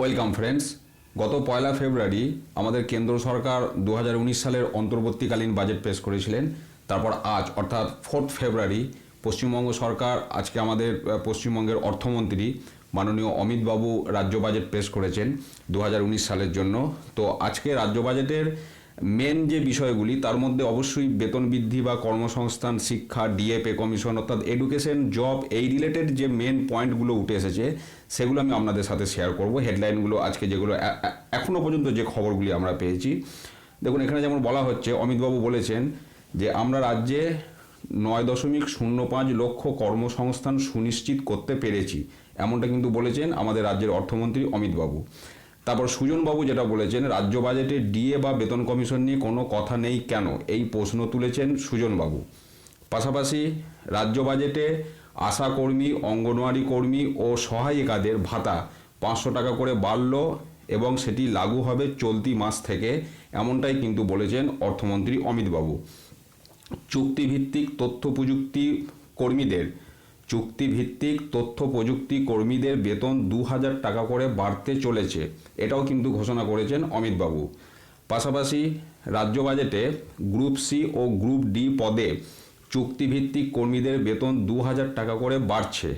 Welcome friends গত পয়লা ফেব্রুয়ারি আমাদের কেন্দ্র সরকার দু হাজার উনিশ সালের অন্তর্বর্তীকালীন বাজেট পেশ করেছিলেন। তারপর আজ, অর্থাৎ ফোর্থ ফেব্রুয়ারি পশ্চিমবঙ্গ সরকার আজকে আমাদের পশ্চিমবঙ্গের অর্থমন্ত্রী মাননীয় অমিতবাবু রাজ্য বাজেট পেশ করেছেন দু হাজার উনিশ সালের জন্য। তো আজকে রাজ্য বাজেটের মেন যে বিষয়গুলি, তার মধ্যে অবশ্যই বেতন বৃদ্ধি বা কর্মসংস্থান, শিক্ষা ডিএ পে কমিশন, অর্থাৎ এডুকেশন, জব এই রিলেটেড যে মেন পয়েন্টগুলো উঠে এসেছে, সেগুলো আমি আপনাদের সাথে শেয়ার করব। হেডলাইনগুলো আজকে যেগুলো এ- এ- এখনও পর্যন্ত যে খবরগুলি আমরা পেয়েছি। দেখুন, এখানে যেমন বলা হচ্ছে, অমিতবাবু বলেছেন যে, আমরা রাজ্যে নয় দশমিক শূন্য পাঁচ লক্ষ কর্মসংস্থান সুনিশ্চিত করতে পেরেছি। এমনটা কিন্তু বলেছেন আমাদের রাজ্যের অর্থমন্ত্রী অমিতবাবু। তারপর সুজনবাবু যেটা বলেছেন, রাজ্য বাজেটে ডিএ বা বেতন কমিশন নিয়ে কোনো কথা নেই কেন? এই প্রশ্ন তুলেছেন সুজনবাবু। পাশাপাশি রাজ্য বাজেটে আশা কর্মী অঙ্গনওয়াড়ি কর্মী ও সহায়িকাদের ভাতা পাঁচশো টাকা করে বাড়ল এবং সেটি লাগু হবে চলতি মাস থেকে, এমনটাই কিন্তু বলেছেন অর্থমন্ত্রী অমিতবাবু। চুক্তিভিত্তিক তথ্য প্রযুক্তি কর্মীদের চুক্তিভিত্তিক তথ্য প্রযুক্তি কর্মীদের বেতন দু হাজার টাকা করে বাড়তে চলেছে। এটাও কিন্তু ঘোষণা করেছেন অমিতবাবু। পাশাপাশি রাজ্য বাজেটে গ্রুপ সি ও গ্রুপ ডি পদে চুক্তিভিত্তিক কর্মীদের বেতন দু হাজার টাকা করে বাড়ছে।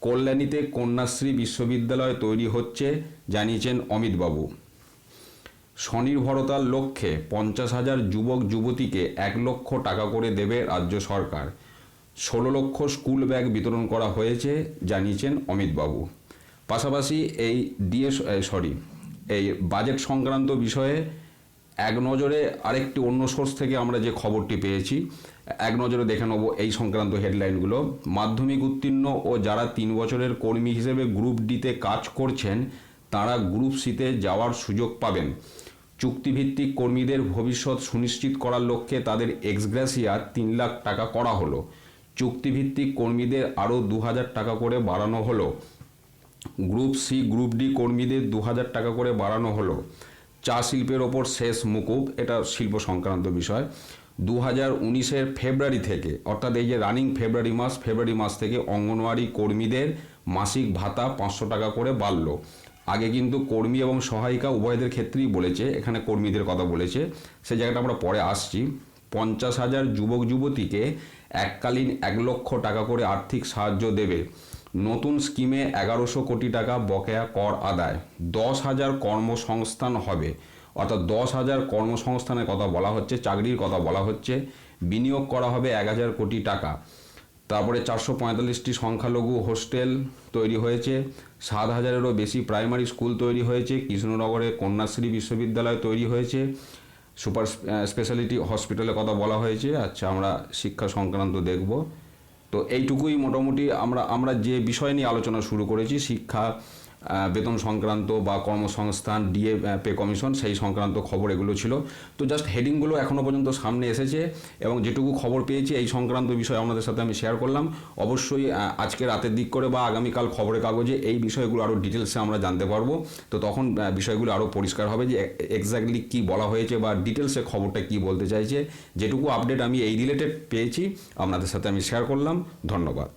কল্যাণীতে কন্যাশ্রী বিশ্ববিদ্যালয় তৈরি হচ্ছে, জানিয়েছেন অমিতবাবু। স্বনির্ভরতার লক্ষ্যে পঞ্চাশ হাজার যুবক যুবতীকে এক লক্ষ টাকা করে দেবে রাজ্য সরকার। ষোলো লক্ষ স্কুল ব্যাগ বিতরণ করা হয়েছে, জানিয়েছেন অমিতবাবু। পাশাপাশি এই ডিএস সরি, এই বাজেট সংক্রান্ত বিষয়ে এক নজরে আরেকটি অন্য সোর্স থেকে আমরা যে খবরটি পেয়েছি, এক নজরে দেখে নেব এই সংক্রান্ত হেডলাইনগুলো। মাধ্যমিক উত্তীর্ণ ও যারা তিন বছরের কর্মী হিসেবে গ্রুপ ডিতে কাজ করছেন, তারা গ্রুপ সিতে যাওয়ার সুযোগ পাবেন। চুক্তিভিত্তিক কর্মীদের ভবিষ্যৎ সুনিশ্চিত করার লক্ষ্যে তাদের এক্সগ্রেসিয়া তিন লাখ টাকা করা হলো। চুক্তিভিত্তিক কর্মীদের আরও দু হাজার টাকা করে বাড়ানো হলো। গ্রুপ সি, গ্রুপ ডি কর্মীদের দু হাজার টাকা করে বাড়ানো হলো। চা শিল্পের ওপর শেষ মুকুব, এটা শিল্প সংক্রান্ত বিষয়। দু হাজার উনিশের ফেব্রুয়ারি থেকে, অর্থাৎ এই যে রানিং ফেব্রুয়ারি মাস ফেব্রুয়ারি মাস থেকে অঙ্গনওয়াড়ি কর্মীদের মাসিক ভাতা পাঁচশো টাকা করে বাড়ল। আগে কিন্তু কর্মী এবং সহায়িকা উভয়দের ক্ষেত্রেই বলেছে, এখানে কর্মীদের কথা বলেছে। সে জায়গাটা আমরা পরে আসছি। পঞ্চাশ হাজার যুবক যুবতীকে এককালীন এক লক্ষ টাকা করে আর্থিক সাহায্য দেবে। নতুন স্কিমে এগারোশো কোটি টাকা বকেয়া কর আদায়। দশ হাজার কর্মসংস্থান হবে। অর্থাৎ দশ হাজার কর্মসংস্থানের কথা বলা হচ্ছে, চাকরির কথা বলা হচ্ছে। বিনিয়োগ করা হবে এক হাজার কোটি টাকা। তারপরে চারশো পঁয়তাল্লিশটি সংখ্যালঘু হোস্টেল তৈরি হয়েছে। সাত হাজারেরও বেশি প্রাইমারি স্কুল তৈরি হয়েছে। কৃষ্ণনগরে কন্যাশ্রী বিশ্ববিদ্যালয় তৈরি হয়েছে। সুপার স্পেশালিটি হসপিটালের কথা বলা হয়েছে। আচ্ছা আমরা শিক্ষা সংক্রান্ত দেখব। তো এইটুকুই মোটামুটি আমরা আমরা যে বিষয় নিয়ে আলোচনা শুরু করেছি, শিক্ষা বেতন সংক্রান্ত বা কর্মসংস্থান ডিএ পে কমিশন সেই সংক্রান্ত খবর এগুলো ছিল। তো জাস্ট হেডিংগুলো এখনও পর্যন্ত সামনে এসেছে এবং যেটুকু খবর পেয়েছি, এই সংক্রান্ত বিষয় আপনাদের সাথে আমি শেয়ার করলাম। অবশ্যই আজকে রাতের দিক করে বা আগামীকাল খবরের কাগজে এই বিষয়গুলো আরও ডিটেলসে আমরা জানতে পারব। তো তখন বিষয়গুলো আরও পরিষ্কার হবে যে এক্স্যাক্টলি কী বলা হয়েছে বা ডিটেলসে খবরটা কী বলতে চাইছে। যেটুকু আপডেট আমি এই রিলেটেড পেয়েছি, আপনাদের সাথে আমি শেয়ার করলাম। ধন্যবাদ।